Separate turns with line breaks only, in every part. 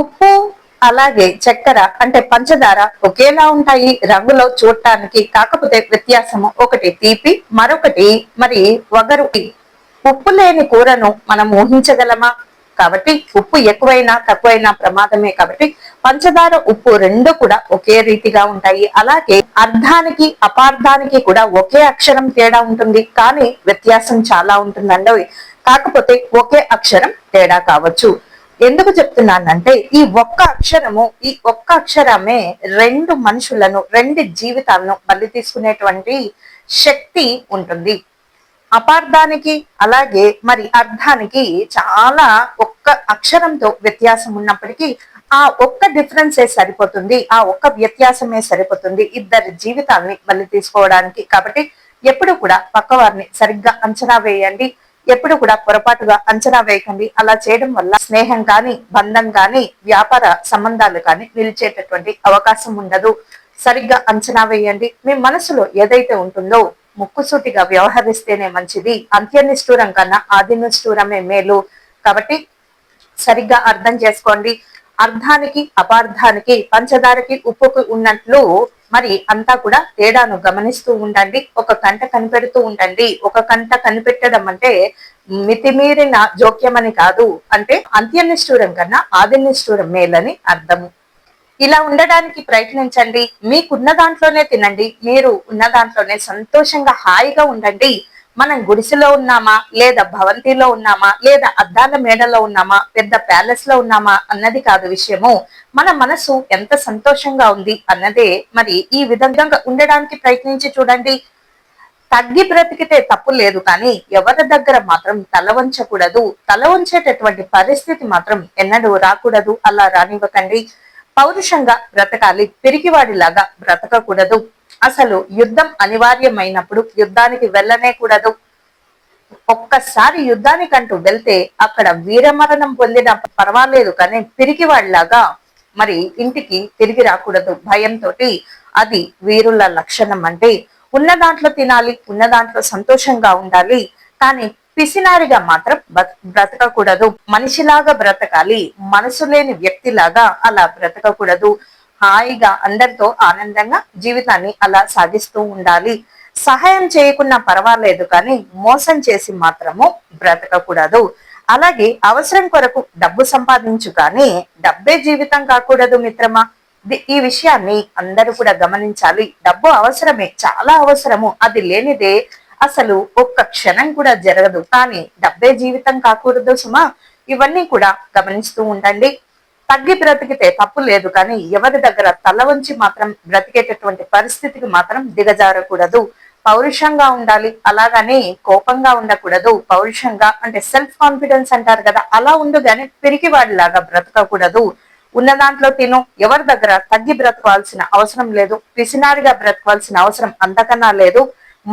ఉప్పు అలాగే చక్కెర అంటే పంచదార ఒకేలా ఉంటాయి రంగులో చూడటానికి. కాకపోతే వ్యత్యాసము ఒకటి తీపి మరొకటి మరి వగరు. ఉప్పు లేని కూరను మనం ఊహించగలమా? కాబట్టి ఉప్పు ఎక్కువైనా తక్కువైనా ప్రమాదమే. కాబట్టి పంచదార ఉప్పు రెండు కూడా ఒకే రీతిగా ఉంటాయి. అలాగే అర్థానికి అపార్థానికి కూడా ఒకే అక్షరం తేడా ఉంటుంది. కానీ వ్యత్యాసం చాలా ఉంటుందండి కాకపోతే ఒకే అక్షరం తేడా కావచ్చు. ఎందుకు చెప్తున్నానంటే ఈ ఒక్క అక్షరము ఈ ఒక్క అక్షరమే రెండు మనుషులను రెండు జీవితాలను బలి తీసుకునేటువంటి శక్తి ఉంటుంది. అపార్థానికి అలాగే మరి అర్థానికి చాలా ఒక్క అక్షరంతో వ్యత్యాసం ఉన్నప్పటికీ ఆ ఒక్క డిఫరెన్సే సరిపోతుంది ఆ ఒక్క వ్యత్యాసమే సరిపోతుంది ఇద్దరి జీవితాల్ని బలి తీసుకోవడానికి. కాబట్టి ఎప్పుడు కూడా పక్కవారిని సరిగ్గా అంచనా వేయండి. ఎప్పుడు కూడా పొరపాటుగా అంచనా వేయకండి. అలా చేయడం వల్ల స్నేహం కానీ బంధం కానీ వ్యాపార సంబంధాలు కానీ నిలిచేటటువంటి అవకాశం ఉండదు. సరిగ్గా అంచనా వేయండి. మీ మనసులో ఏదైతే ఉంటుందో ముక్కుసూటిగా వ్యవహరిస్తేనే మంచిది. అంత్యనిష్ఠూరం కన్నా ఆదినిష్ఠూరమే మేలు. కాబట్టి సరిగ్గా అర్థం చేసుకోండి. అర్థానికి అపార్థానికి పంచదారకి ఉప్పుకు ఉన్నట్లు మరి అంతా కూడా తేడాను గమనిస్తూ ఉండండి. ఒక కంట కనిపెడుతూ ఉండండి. ఒక కంట కనిపెట్టడం అంటే మితిమీరిన జోక్యమని కాదు. అంటే అంత్యనిష్ఠూరం కన్నా ఆదినిష్ఠూరం మేలని అర్థము. ఇలా ఉండడానికి ప్రయత్నించండి. మీకున్న దాంట్లోనే తినండి. మీరు ఉన్న దాంట్లోనే సంతోషంగా హాయిగా ఉండండి. మనం గుడిసెలో ఉన్నామా? లేదా భవంతిలో ఉన్నామా? లేదా అద్దాల మేడలో ఉన్నామా? పెద్ద ప్యాలెస్లో ఉన్నామా? అన్నది కాదు విషయము. మన మనసు ఎంత సంతోషంగా ఉంది అన్నదే మరి ఈ విధంగా ఉండడానికి ప్రయత్నించి చూడండి. తగ్గి బ్రతికితే తప్పు లేదు కానీ ఎవరి దగ్గర మాత్రం తల వంచకూడదు. తల వంచేటటువంటి పరిస్థితి మాత్రం ఎన్నడూ రాకూడదు. అలా రానివ్వకండి. పౌరుషంగా బ్రతకాలి. పిరికివాడిలాగా బ్రతకకూడదు. అసలు యుద్ధం అనివార్యమైనప్పుడు యుద్ధానికి వెళ్ళనే కూడదు. ఒక్కసారి యుద్ధానికంటూ వెళ్తే అక్కడ వీరమరణం పొందిన పర్వాలేదు కానీ పిరికివాడిలాగా మరి ఇంటికి తిరిగి రాకూడదు భయంతో అది వీరుల లక్షణం అంటే ఉన్న దాంట్లో తినాలి ఉన్న దాంట్లో సంతోషంగా ఉండాలి. కానీ పిసినారిగా మాత్రం బ్రతకకూడదు. మనిషిలాగా బ్రతకాలి మనసు లేని వ్యక్తిలాగా అలా బ్రతకకూడదు. హాయిగా అందరితో ఆనందంగా జీవితాన్ని అలా సాగిస్తూ ఉండాలి. సహాయం చేయకున్నా పర్వాలేదు కానీ మోసం చేసి మాత్రము బ్రతకకూడదు. అలాగే అవసరం కొరకు డబ్బు సంపాదించు కానీ డబ్బే జీవితం కాకూడదు మిత్రమా? ఈ విషయాన్ని అందరూ కూడా గమనించాలి. డబ్బు అవసరమే చాలా అవసరము. అది లేనిదే అసలు ఒక్క క్షణం కూడా జరగదు. కానీ డబ్బే జీవితం కాకూడదు సుమా? ఇవన్నీ కూడా గమనిస్తూ ఉండండి. తగ్గి బ్రతికితే తప్పు లేదు కానీ ఎవరి దగ్గర తల వంచి మాత్రం బ్రతికేటటువంటి పరిస్థితికి మాత్రం దిగజారకూడదు. పౌరుషంగా ఉండాలి అలాగని కోపంగా ఉండకూడదు. పౌరుషంగా అంటే సెల్ఫ్ కాన్ఫిడెన్స్ అంటారు కదా అలా ఉండు గాని పిరికివాడిలాగా బ్రతకకూడదు. ఉన్న దాంట్లో తిను ఎవరి దగ్గర తగ్గి బ్రతకాల్సిన అవసరం లేదు పిసినారిగా బ్రతకాల్సిన అవసరం అంతకన్నా లేదు.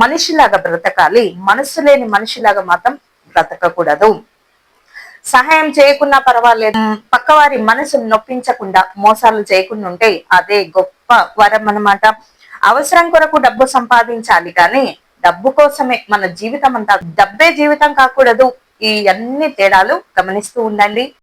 మనిషిలాగా బ్రతకాలి మనస్సు లేని మనిషిలాగా మాత్రం బ్రతకకూడదు. సహాయం చేయకున్నా పర్వాలేదు. పక్కవారి మనసు నొప్పించకుండా మోసాలు చేయకుండా ఉంటే అదే గొప్ప వరం అనమాట అవసరం కొరకు డబ్బు సంపాదించాలి కానీ డబ్బు కోసమే మన జీవితం అంతా డబ్బే జీవితం కాకూడదు. ఈ అన్ని తేడాలు గమనిస్తూ ఉండండి.